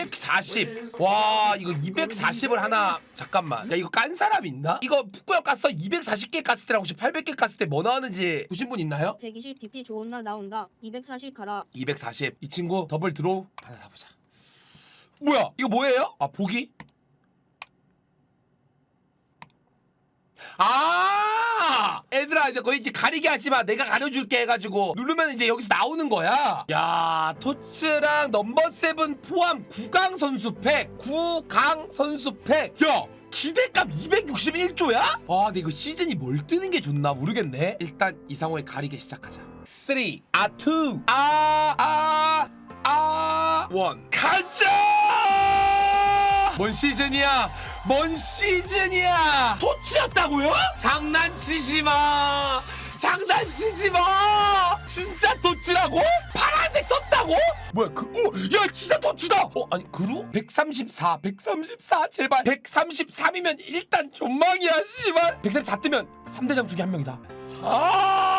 240. 와 이거 240을 하나 잠깐만. 야 이거 깐 사람 있나? 이거 북구역 갔어 240개 깠을 때랑 혹시 800개 깠을 때 뭐 나왔는지 보신 분 있나요? 120 DP 좋은 날 나온다. 240 가라. 240. 이 친구 더블 드로우 하나 사보자. 뭐야? 이거 뭐예요? 아 보기? 아! 이제 거의 이제 가리게 하지 마. 내가 가려줄게 해가지고 누르면 이제 여기서 나오는 거야. 야 토츠랑 넘버 세븐 포함 구강 선수 팩. 구강 선수 팩. 야! 기대값 261조야? 아, 근데 이거 시즌이 뭘 뜨는 게 좋나 모르겠네. 일단 이상호의 가리게 시작하자. 3, 아, 2, 아, 아, 아, 1. 가자! 뭔 시즌이야? 뭔 시즌이야? 토치였다고요? 장난치지 마! 장난치지 마! 진짜 토치라고? 파란색 떴다고? 뭐야 그? 오, 야 진짜 토치다! 어 아니 그루? 134, 134 제발 133이면 일단 존망이야 씨발 134 뜨면 3대장 중에 한 명이다 4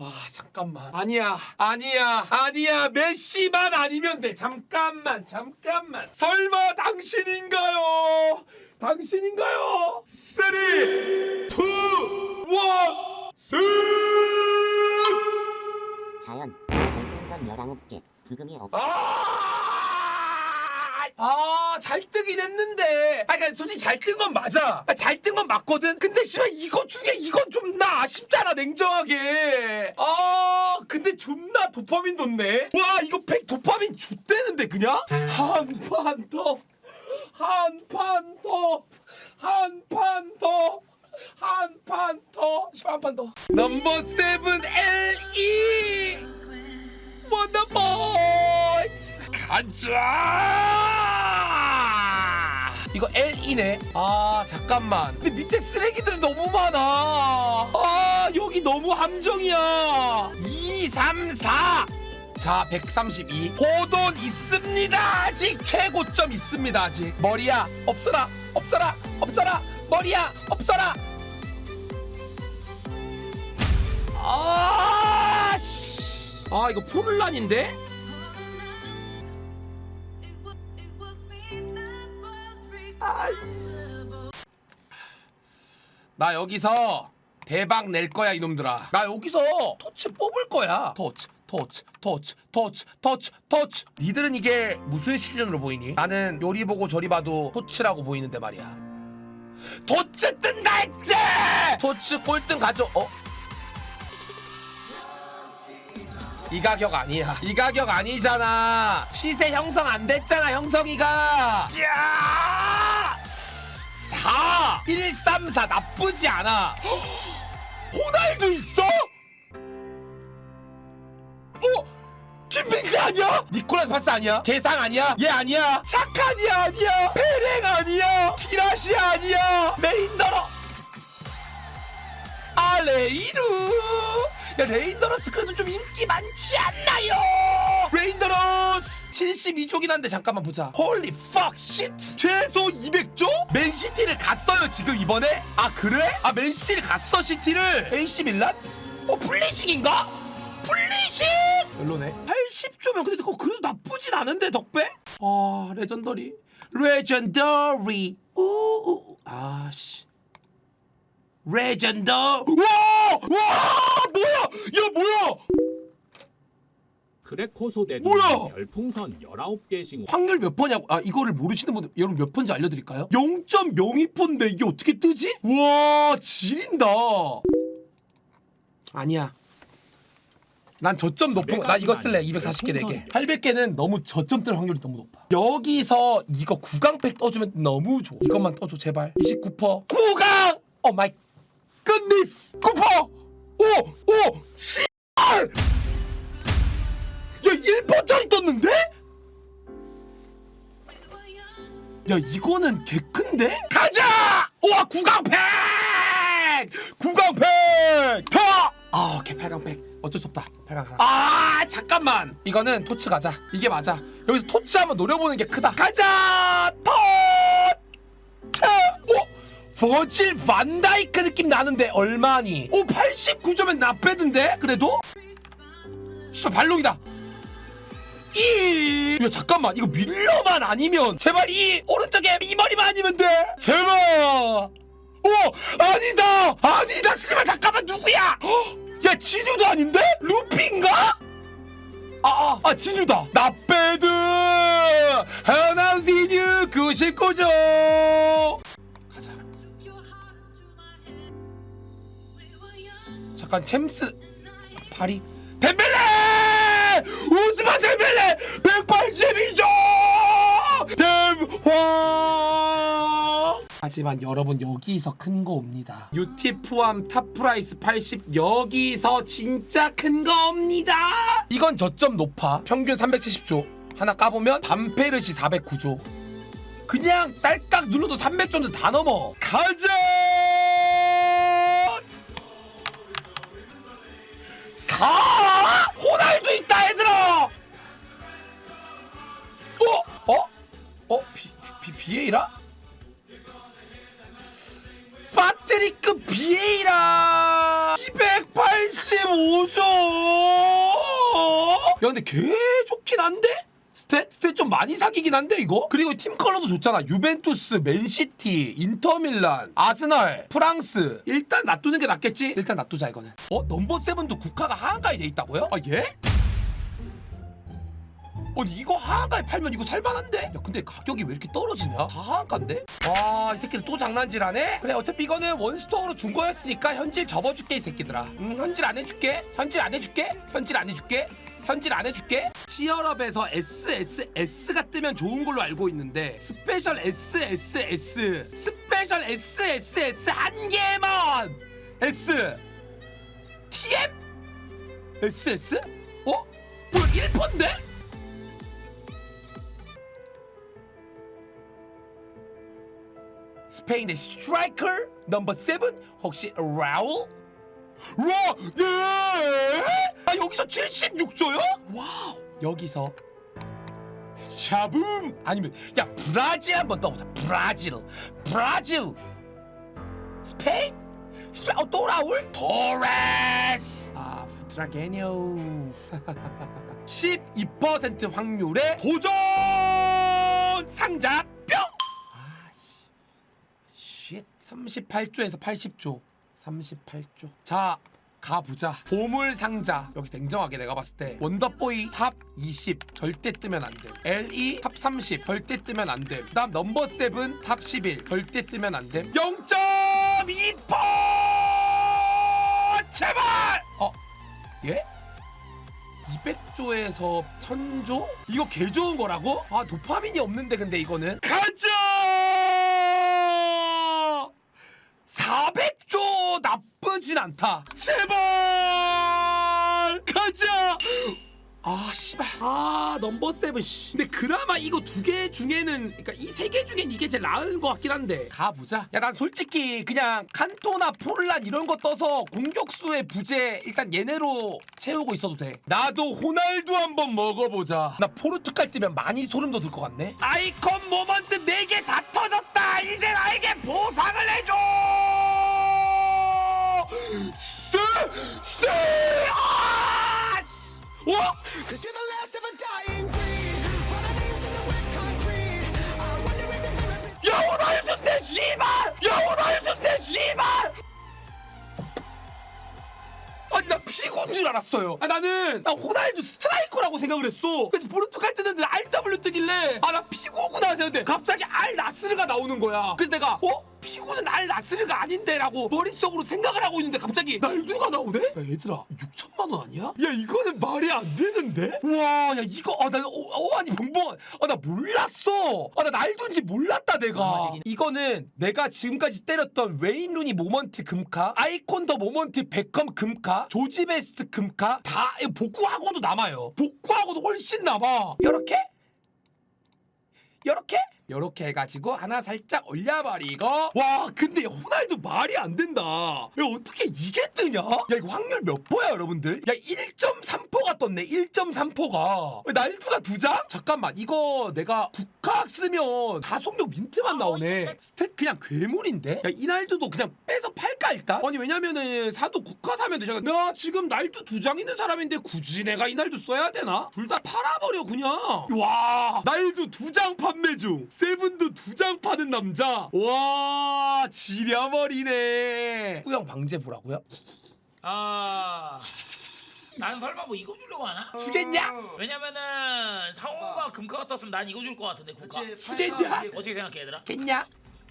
아 잠깐만. 아니야. 아니야. 아니야. 메시만 아니면 돼. 잠깐만. 잠깐만. 설마 당신인가요? 당신인가요? 3 2 1 자연 별풍선 19개. 부금이 없 아, 아, 잘 뜨긴 했는데. 아, 그러니까 솔직히 잘 뜬 건 맞아. 아, 잘 뜬 건 맞거든. 근데 씨발 이거 중에 이건 좀 나 아쉽잖아, 냉정하게. 아, 근데 존나 도파민 돋네. 와, 이거 팩 도파민 좆대는데 그냥 한 판 더, 한 판 더, 한 판 더. 한 판 더, 한 판 더. 넘버 세븐 L.E. 원더보이스 가자 이거 L이네 아 잠깐만 근데 밑에 쓰레기들 너무 많아 아 여기 너무 함정이야 2 3 4 자, 132. 호돈 있습니다. 아직 최고점 있습니다. 아직. 머리야, 없어라, 없어라, 없어라. 머리야, 없어라. 아, 씨. 아, 이거 포를란인데? 나 여기서 대박 낼 거야 이놈들아. 나 여기서 터치 뽑을 거야. 터치 터치 터치 터치 터치 터치. 니들은 이게 무슨 시즌으로 보이니? 나는 요리 보고 저리 봐도 토치라고 보이는데 말이야. 토치 뜬다 했지! 토치 꼴등 가져 어? 이 가격 아니야. 이 가격 아니잖아. 시세 형성 안 됐잖아 형성이가. 야 4 1 3 4 나쁘지 않아 호날두 있어? 어? 김민재 아니야? 니콜라스 파스 아니야? 개상 아니야? 얘 아니야? 착한이 아니야? 페랭 아니야? 기라시 아니야? 메인더러 아 레이루 야 레인더러스 그래도 좀 인기 많지 않나요? 레인더러스 72조긴 한데 잠깐만 보자 홀리 팍쉿 최소 200조? 맨시티를 갔어요 지금 이번에? 아 그래? 아 맨시티를 갔어 시티를 AC 밀란? 어 플리식인가? 플리식! 별로네 80조면 근데 그거 그래도 나쁘진 않은데 덕배? 아 레전더리 레전더리 우우 아씨 레전더 와! 와! 뭐야! 야 뭐야! 그레코 소대 뭐야? 별풍선 19개씩 확률 몇 번이냐고 아 이거를 모르시는 분들 여러분 몇 번인지 알려드릴까요? 0.02%인데 이게 어떻게 뜨지? 와 지린다. 아니야. 난 저점 높은 거 나 이거 쓸래. 240개 4개. 800개는 너무 저점 뜰 확률이 너무 높아. 여기서 이거 구강팩 떠주면 너무 좋아. 이것만 떠줘 제발. 29% 구강! 오 마이 굿니스! 9% 오 오 씨발 야 1%짜리 떴는데? 야 이거는 개 큰데? 가자! 우와 구강팩! 구강팩! 더! 아 오케이 8강팩 어쩔 수 없다 8강 하나 아 잠깐만 이거는 토치 가자 이게 맞아 여기서 토치 한번 노려보는 게 크다 가자 토치 오! 버질 반다이크 느낌 나는데 얼마니? 오 89점엔 나빼던데 그래도? 진짜 발롱이다. 이. 야 잠깐만 이거 밀러만 아니면 제발 이 오른쪽에 이 머리만 아니면 돼. 제발. 오 아니다 아니다 씨발 잠깐만 누구야? 헉, 야 진유도 아닌데? 루피인가? 아아 아, 진유다. 나빼드 하나 진유 99점. 가자. 잠깐 챔스 파리 덴벨레 우스만 덴벨레 182점 dem화! 하지만 여러분 여기서 큰 거 옵니다. 유티 포함 탑 프라이스 80 여기서 진짜 큰 거 옵니다! 이건 저점 높아. 평균 370조. 하나 까보면 반페르시 409조. 그냥 딸깍 눌러도 300조는 다 넘어. 가자 어? 비, 비, 비에이라? 파트리크 비에이라 285조 야 근데 개 좋긴 한데? 스탯? 스탯 좀 많이 사기긴 한데 이거? 그리고 팀 컬러도 좋잖아 유벤투스, 맨시티, 인터밀란, 아스널, 프랑스 일단 놔두는 게 낫겠지? 일단 놔두자 이거는 어? 넘버 세븐도 국가가 하한가에 돼 있다고요? 아 예? 아니 이거 하한가에 팔면 이거 살만한데? 야 근데 가격이 왜 이렇게 떨어지냐? 다 하한가인데? 와 이 새끼들 또 장난질하네? 그래 어차피 이거는 원스토어로 준 거였으니까 현질 접어줄게 이 새끼들아 응 현질 안 해줄게 현질 안 해줄게 현질 안 해줄게 현질 안 해줄게 치얼업에서 SSS가 뜨면 좋은 걸로 알고 있는데 스페셜 SSS 스페셜 SSS 한 개만 S TM SS? 어? 뭐야 1%인데? 스페인의 스트라이커 넘버 세븐 혹시 라울? 와, 예! 아 여기서 76조요? 와우. 여기서 샤붐 아니면 야 브라질 한번 떠보자. 브라질, 브라질, 스페인, 스페인 어, 또 라울? 토레스. 아 후트라게뇨. 12% 확률의 도전 상자 38조에서 80조. 38조. 자 가보자. 보물 상자. 여기서 냉정하게 내가 봤을 때 원더보이 탑 20 절대 뜨면 안 돼. LE 탑 30 절대 뜨면 안 돼. 그다음 넘버 7탑11 절대 뜨면 안 돼. 0.2% 제발! 어 예? 200조에서 1000조? 이거 개 좋은 거라고? 아 도파민이 없는데 근데 이거는? 가자 400조 나쁘진 않다. 제발! 가자! 아 씨발. 아 넘버 세븐 씨. 근데 그나마 이거 두 개 중에는 그러니까 이 세 개 중엔 이게 제일 나은 것 같긴 한데. 가보자. 야 난 솔직히 그냥 칸토나 포르란 이런 거 떠서 공격수의 부재 일단 얘네로 채우고 있어도 돼. 나도 호날두 한번 먹어보자. 나 포르투갈 뜨면 많이 소름 돋을 것 같네. 아이콘 모먼트 4개 다 터졌다. 이제 나에게 보상을 해줘 쓰! 쓰! 아! 씨! 와! Cause you're the last of a dying breed. Run our names in the wet concrete. I wonder if it's ever 야 호날두인데 씨발! 야 호날두인데 씨발! 아니 나 피구인 줄 알았어요. 아 나는 나 호날두 스트라이커라고 생각을 했어. 그래서 포르투갈 뜨는데 RW 뜨길래 아 나 피구구나 했는데 갑자기 알 나스르가 나오는 거야. 그래서 내가 어? 피구는 알 나스르가 아닌데라고 머릿속으로 생각을 하고 있는데 갑자기 날두가 나오네? 야 얘들아 6천만 원 아니야? 야 이거는 말이 안 되는데? 와야 이거 아나 어, 어, 아니 봉봉 아나 몰랐어. 아 나 날두인지 몰랐다 내가. 이거는 내가 지금까지 때렸던 웨인 루니 모먼트 금카, 아이콘 더 모먼트 베컴 금카, 조지 베스트 금카 다 복구하고도 남아요. 복구하고도 훨씬 남아. 요렇게? 요렇게? 요렇게 해가지고 하나 살짝 올려버리고. 와 근데 호날두 말이 안 된다. 야 어떻게 이게 뜨냐? 야 이거 확률 몇 포야 여러분들? 야 1.3포가 떴네 1.3포가. 날두가 두 장? 잠깐만 이거 내가 국학 쓰면 가속력 민트만 나오네. 스탯 그냥 괴물인데? 야 이 날두도 그냥 빼서 팔까 일단? 아니 왜냐면은 사도 국화 사면 되잖아. 야 지금 날두 두 장 있는 사람인데 굳이 내가 이 날두 써야 되나? 둘 다 팔아버려 그냥. 와 날두 두 장 판매 중 세븐도 두 장 파는 남자 와 지려버리네 후영 방제 보라고요? 아. 난 설마 뭐 이거 주려고 하나? 주겠냐? 왜냐면은 상호가 금카가 떴으면 난 이거 줄 것 같은데 국가. 주겠냐? 어떻게 생각해 얘들아? 겠냐?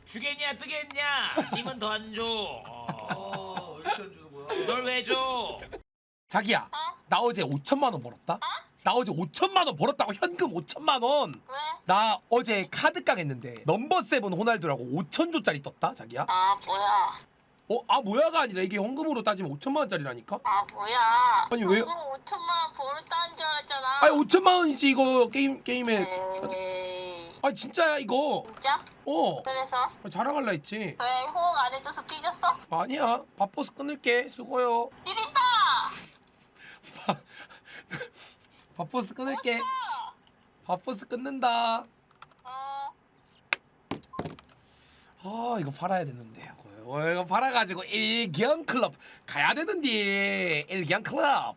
주겠냐 뜨겠냐? 님은 더 안 줘. 어. 널왜 줘? 자기야 나 어제 5천만 원 벌었다 나 어제 5천만 원 벌었다고 현금 5천만 원 왜? 나 어제 카드 깡 했는데 넘버 세븐 호날두라고 5천조짜리 떴다 자기야 아 뭐야? 어? 아 뭐야가 아니라 이게 현금으로 따지면 5천만 원짜리라니까 아 뭐야? 아니, 왜요? 그거 5천만 원 벌었다는 줄 알았잖아. 아니 5천만 원이지 이거 게임 게임에 따지- 에이, 아니 진짜야 이거 진짜? 어 그래서 자랑할라 했지 왜 호응 안 해줘서 삐졌어? 아니야 밥버스 끊을게 수고요 찌린다. 밥버스 끊을게. 밥버스 끊는다. 어. 아 이거 팔아야 되는데. 어, 이거 팔아가지고 일경 클럽 가야 되는데. 일경 클럽